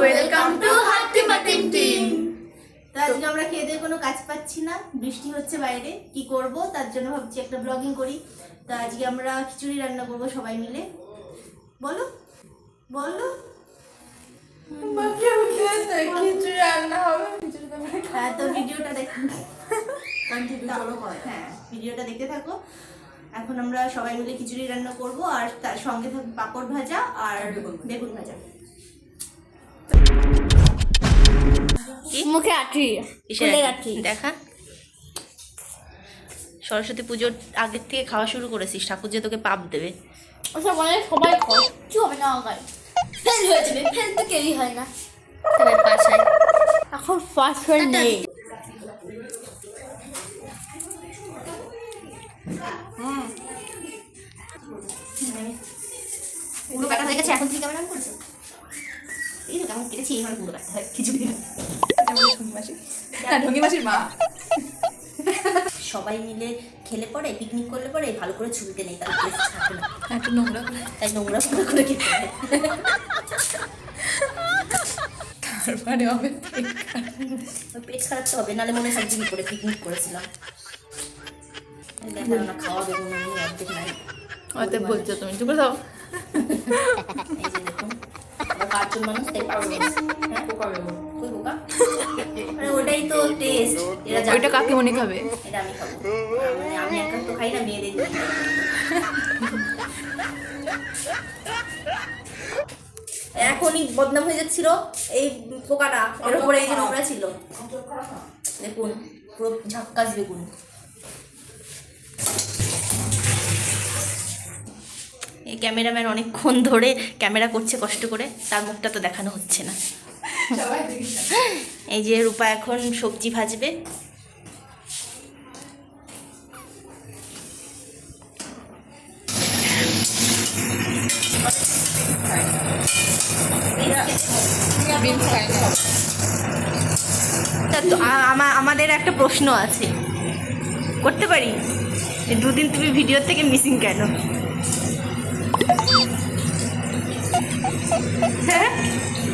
Welcome to Hattima Tim Tim তো আজকে আমরা খেয়ে দিয়ে কোনো কাজ পাচ্ছি না। বৃষ্টি হচ্ছে বাইরে। কি করব? তার জন্য ভাবছি একটা ব্লগিং করি। তো আজকে আমরা খিচুড়ি রান্না করব সবাই মিলে। বলো? বলো? খিচুড়ি রান্না হবে তো হ্যাঁ তো ভিডিওটা দেখুন হ্যাঁ ভিডিওটা দেখতে থাকো। এখন আমরা সবাই মিলে খিচুড়ি রান্না করব। আর তার সঙ্গে থাকবে পাঁপড় ভাজা আর বেগুন ভাজা। মুখে আঠি দেখা। সরস্বতী পুজোর আগের থেকে খাওয়া শুরু করেছিস ঠাকুর যে তোকে পাপ দেবে। ওসব সবাই খায় হবে না আগায় ফেল হয়ে যাবে ফেল তো কেউই হয় না। তবে পাশায় এখন ফার্স্ট ফেল নেই। পুরো কাটা হয়ে গেছে এখন থেকে কেমন করছ এই তো কেমন কেটেছি এইভাবে পুরো কাটতে হয় খিচুড়ি ঢঙ্গি ঢঙ্গি মাসির মা সবাই মিলে খেলে পরে পিকনিক করলে পরে ভালো করে ছুলতে নেই তার টেস্ট থাকে না। একটু নোংরা তাই নোংরা করে করে খেতে হয়। তারপরে হবে পেট খারাপ। তো হবে নাহলে মনে হয় করে পিকনিক করেছিলাম। না খাওয়া এমনি অর্ধেক নাই। বলছো তুমি চুপ দাও এই যে দেখুন আমরা পাঁচজন মানুষ তাই হ্যাঁ আরে ওটাই তো টেস্ট এরা। ওইটা কাকিমণি খাবে? এটা আমি খাব। মানে আমি একা তো খাই না মেয়েদের এখনই বদনাম হয়ে যাচ্ছিল এই পোকাটা। এর উপরে এই যে নোংরা ছিল। দেখুন পুরো ঝাক্কাস বেগুন। এই ক্যামেরাম্যান অনেকক্ষণ ধরে ক্যামেরা করছে কষ্ট করে তার মুখটা তো দেখানো হচ্ছে না। এই যে রূপা এখন সবজি ভাজবে। আমাদের একটা প্রশ্ন আছে। করতে পারি? দুদিন তুমি ভিডিও থেকে মিসিং কেন?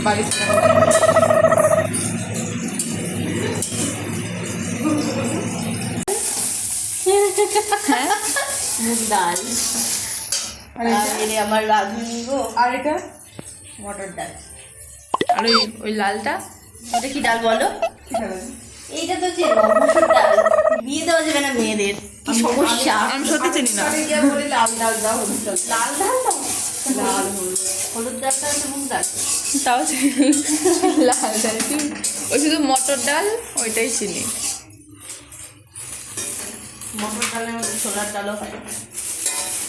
বাড়ি ডাল আমার রাঁধুনি গো আর এটা মটর ডাল আর ওই ওই লালটা ওটা কি ডাল বলো এইটা তো যে মসুর ডাল বিয়ে দেওয়া যাবে না মেয়েদের কি সমস্যা আমি সত্যি চিনি না লাল ডাল দাও লাল ডাল দাও লাল হলুদ মুগ ডাল। তাও লাল ডাল ওই শুধু মটর ডাল ওইটাই চিনি মটর ডালের মধ্যে ছোলার ডালও হয়।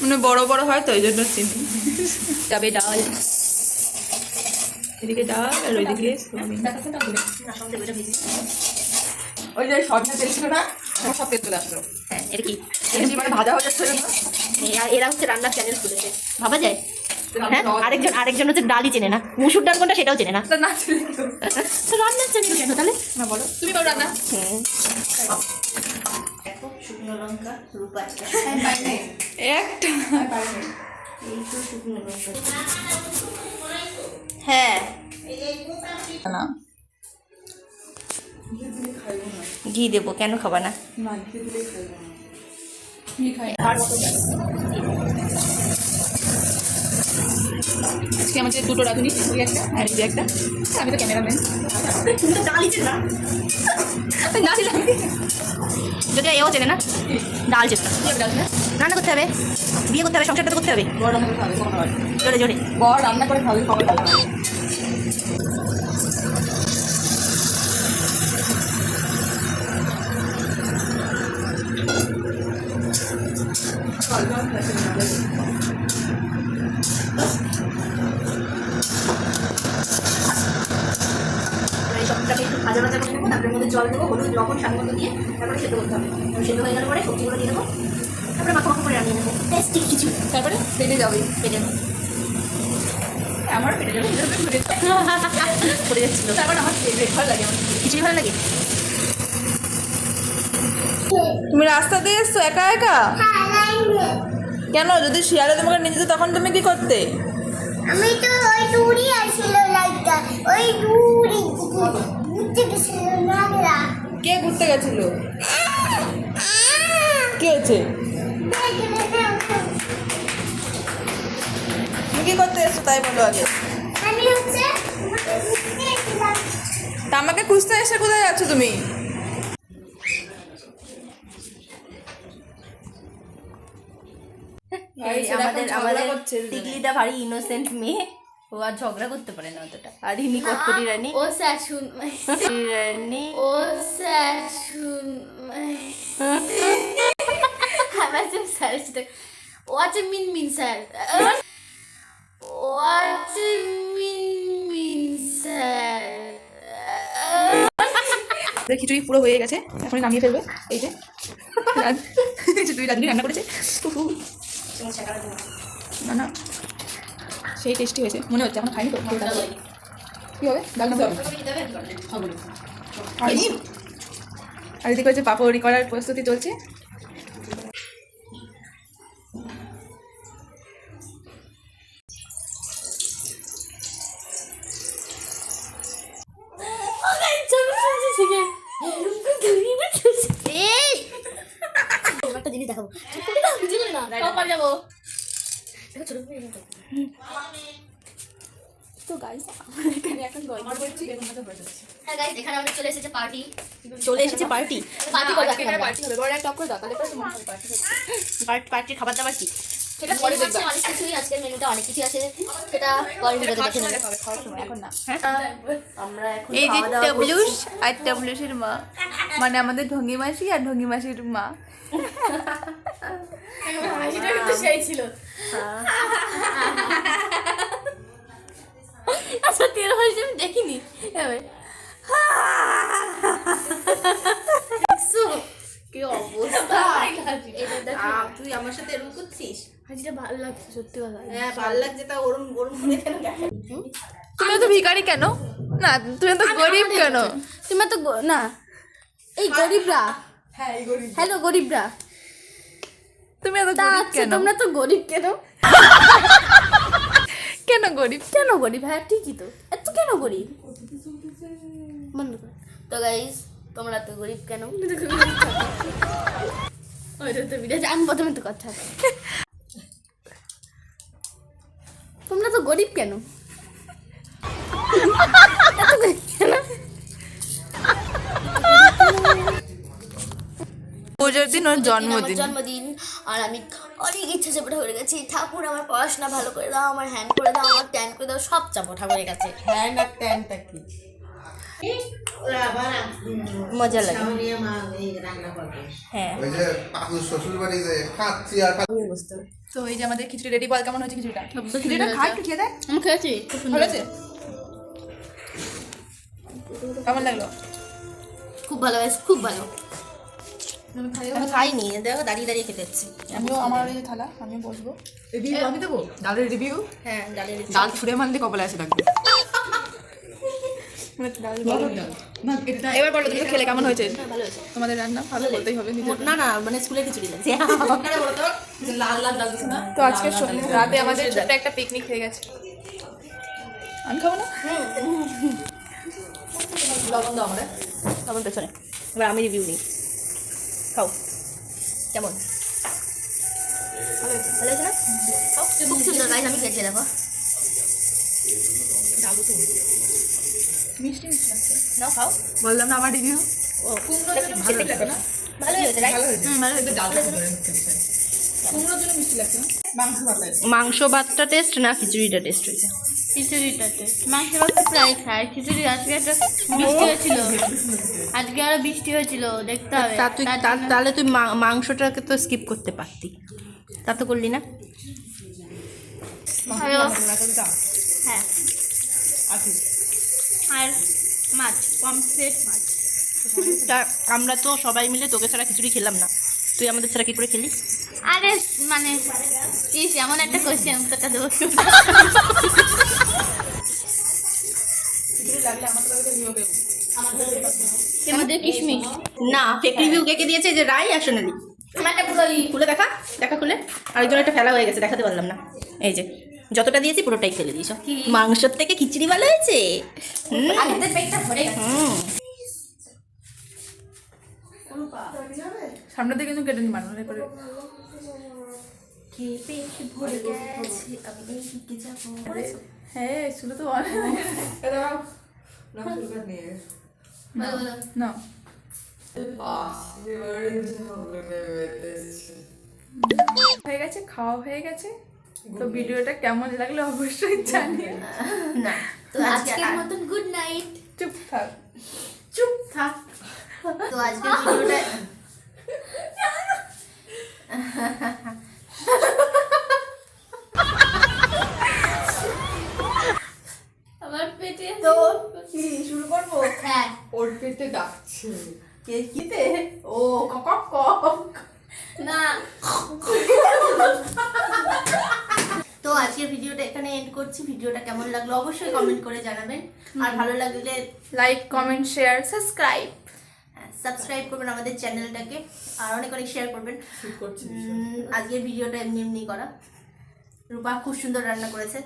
মানে বড় বড় হয় তো ওই জন্য চিনি। তবে ডাল। এদিকে ডাল আর ওইদিকে ওই যে তেল ছিল না সব তেল চলে আসলো। হ্যাঁ এটা কি? মানে ভাজা ভাজা ছিল না এরা- হচ্ছে রান্নার চ্যানেল খুলেছে। ভাবা যায়? হ্যাঁ? আরেকজন আরেকজন হচ্ছে ডালই চেনে না। মুসুর ডাল কোনটা সেটাও চেনে না। তা না ছিল তো। তো রান্নার চ্যানেল কেন তাহলে? না বলো। তুমি বলো রান্না। শুকনো লঙ্কা রূপা একটা। একটা? এই তো শুকনো লঙ্কা। হ্যাঁ। না। ঘি দেবো কেন খাবা না? আজকে আমাদের দুটো রাঁধুনি ওই একটা আর এই একটা। আমি তো ক্যামেরাম্যান। না যদি এও চেনে না ডাল চেনে রান্না করতে হবে বিয়ে করতে হবে সংসারটা করতে হবে। বড় রান্না করে খাবে কখন জোরে জোরে। বড় রান্না করে খাবে হয় এই সবটাকে একটু ভাজা ভাজা করে নেব তারপরে মধ্যে জল দেবো হলুদ লবণ স্বাদ মতো দিয়ে তারপরে সেদ্ধ করতে হবে। তারপরে সেদ্ধ হয়ে গেলে পরে সবজিগুলো দিয়ে দেবো তারপরে মাখো মাখো করে রান্নিয়ে নেব টেস্টি কিছু তারপরে পেটে যাবে পেটে আমার পেটে যাবে পড়ে যাচ্ছিল। তারপর আমার ভালো লাগে আমার খিচুড়ি ভালো লাগে? তুমি রাস্তা দিয়ে এসছো একা একা? কেন? যদি শিয়ালে তোমাকে নিয়ে যেত তখন তুমি কি করতে? আমি তো ওই দূরই আসছিল লাইটটা ওই ওই দূরে ঘুরতে গেছিল নাগরা কে ঘুরতে গেছিল? কে হচ্ছে তুমি কি করতে এসছো তাই বলো আগে। আমি হচ্ছে আমাকে খুঁজতে এসে কোথায় যাচ্ছ তুমি? আমাদের আমাদের টিকলিটা ভারী ইনোসেন্ট মেয়ে। ও আর ঝগড়া করতে পারে না অতটা। আর ইনি রানী। ও স্যার শুন রানী। ও স্যার শুন আমার sir what a mean mean sir. What a mean mean sir. খিচুড়ি পুরো হয়ে গেছে। এখন নামিয়ে ফেলবে। এই যে। তুই রাঁধুনি রান্না করেছে। না না। সেই টেস্টি হয়েছে। মনে হচ্ছে এখন খাইনি তো কী হবে? ডাল না আর এদিকে হচ্ছে পাপড়ি করার প্রস্তুতি চলছে। তো গাইস এখানে এখন গল্প করছি। হ্যাঁ গাইস এখানে আমাদের চলে এসেছে পার্টি চলে এসেছে পার্টি পার্টি করে দেখাবো পার্টি হবে। বড় একটা করে দাও তাহলে পার্টি হবে। পার্টির খাবার দাবার কি? সেটা পরে দেখবা। অনেক কিছুই আজকের মেনুটা অনেক কিছু আছে। সেটা পরে ভিডিওতে দেখে নেবে এখন না। আমরা এখন এই যে আর টবলুসের মা। মানে আমাদের ঢঙ্গি মাসি আর ঢঙ্গি মাসির মা। সেই ছিল। সত্যি এরকম হয়েছে আমি দেখিনি। কি অবস্থা? তুই আমার সাথে এরকম করছিস? হাজিটা ভালো লাগছে সত্যি কথা হ্যাঁ ভালো লাগছে তা ওরম ওরম করে কেন তুমি তো ভিখারি কেন? না তুমি তো গরিব কেন? তুমি তো না এই গরিবরা। হ্যাঁ হ্যালো গরিবরা। তুমি এত গরিব আচ্ছা কেন? তোমরা তো গরিব কেন? কেন গরিব কেন গরিব হ্যাঁ ঠিকই তো। এত কেন গরিব বন্ধ কর। তো গাইস তোমরা তো গরিব কেন? ওইটা তো বিরাট। আমি প্রথমে তো কথা। তোমরা তো গরিব কেন? পুজোর দিন ওর জন্মদিন। জন্মদিন আর আমি অনেক ইচ্ছা চেপে ঠাকুরের কাছে ঠাকুর আমার পড়াশোনা ভালো করে দাও আমার হ্যান্ড করে দাও আমার ট্যান করে দাও সব চাপো ঠাকুরের কাছে হ্যাঁ না ট্যানটা কি? মজা লাগে। হ্যাঁ। আর। তো এই যে আমাদের খিচুড়ি রেডি বল কেমন হয়েছে খিচুড়িটা? খিচুড়িটা খা একটু খেয়ে দেয় আমি খেয়েছি ভালো আছে? কেমন লাগল? খুব ভালো হয়েছে খুব ভালো। আমি খাই আমি খাইনি দেখো দাঁড়িয়ে দাঁড়িয়ে খেতে হচ্ছে আমিও আমার এই থালা আমি বসবো। রিভিউ আমি দেবো? ডালের রিভিউ হ্যাঁ দাঁড়িয়ে ডাল ছুঁড়ে মারলে কপালে আসে লাগবে এবার বলো তুমি খেলে কেমন হয়েছে? তোমাদের রান্না ভালো বলতেই হবে না না মানে স্কুলে খিচুড়ি লাল লাল তো আজকে রাতে আমাদের একটা পিকনিক হয়ে গেছে। আমি খাব না? লবণ দাও আমরা লবণ পেছনে। এবার আমি রিভিউ নিই। খাও। কেমন? ভালো হয়েছে না? খুব সুন্দর আমি খেয়েছি দেখো। মিষ্টি মিষ্টি লাগছে। নাও খাও। বললাম না আমার রিভিউ ও ভালো লাগে না? ভালো হয়েছে ভালো কুমড়োর জন্য মিষ্টি লাগছে না? মাংস ভালো মাংস ভাতটা টেস্ট না খিচুড়িটা টেস্ট হয়েছে। খিচুড়িটাতে। মাংস ভাত প্রায় খায়। খিচুড়ি আজকে একটা বৃষ্টি হয়েছিল। আজকে আরও বৃষ্টি হয়েছিল দেখতে হবে। তা তুই তাহলে তুই মা- মাংসটাকে তো স্কিপ করতে পারতি। তা তো করলি না। হ্যাঁ। আর মাছ পমফ্রেট মাছ। তা আমরা তো সবাই মিলে তোকে ছাড়া খিচুড়ি খেলাম না। তুই আমাদের ছাড়া কি করে খেলি? আরে মানে এমন একটা কোয়েশ্চেন উত্তরটা দেবো। আমাদের কিশমিশ। না ফেক রিভিউ কে কে দিয়েছে যে রাই আর সোনালি? আমারটা পুরো খুলে দেখা দেখা খুলে। আরেকজন একটা ফেলা হয়ে গেছে দেখাতে পারলাম না। এই যে যতটা দিয়েছি পুরোটাই ফেলে দিয়েছ। মাংসর থেকে খিচুড়ি ভালো হয়েছে। সামনে থেকে কিন্তু কেটে নি বানানো হ্যাঁ শুরু তো অনেক। না হয়ে গেছে খাওয়া হয়ে গেছে। তো ভিডিওটা কেমন লাগল অবশ্যই জানিয়ে না তো আজকের মতন গুড নাইট চুপ থাক। চুপ থাক। তো আজকের ভিডিওটা আমার পেটে তো কি শুরু করব হ্যাঁ পেটে ডাকছে। কে কিতে ও কক কক না। তো আজকের ভিডিওটা এখানে এন্ড করছি। ভিডিওটা কেমন লাগল অবশ্যই কমেন্ট করে জানাবেন। আর ভালো লাগলে like comment share subscribe subscribe করবেন আমাদের চ্যানেলটাকে আর অনেক অনেক শেয়ার করবেন। আজকের ভিডিওটা এমনি এমনি করা। রূপা খুব সুন্দর রান্না করেছে।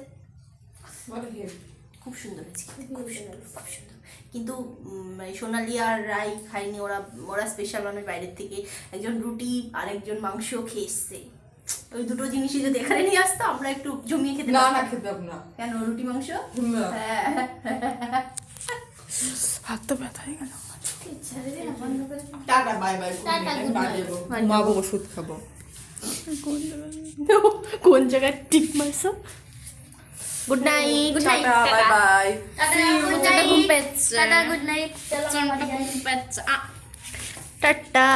খুব সুন্দর হয়েছে। খুব সুন্দর খুব সুন্দর। কিন্তু উম, সোনালি আর রাই খায়নি ওরা ওরা স্পেশাল মানুষ বাইরের থেকে একজন রুটি আর একজন মাংস খেয়ে এসছে। ওই দুটো জিনিসই যদি এখানে নিয়ে আসতো আমরা একটু জমিয়ে খেতে না না। খেতাম না। কেন রুটি মাংস? হ্যাঁ। হাত তো ব্যথা হয়ে গেল। Tata bye bye tata, good night. ঘুমাবো ওষুধ কোন জায়গায় টিপ মারছো? Good night good night bye bye good night ঘুম পেয়েছে টাটা গুড নাইট ঘুম পেয়েছে আ টাটা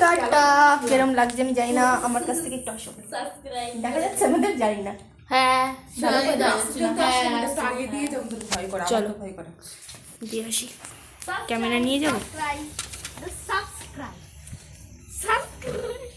টাটা কেরম লাগছে আমি জানি না আমার কাছ থেকে একটু আসো। দেখা যাচ্ছে আমাদের জানি না। হ্যাঁ। চলো। দিয়ে আসি। ক্যামেরা নিয়ে যাব? Subscribe subscribe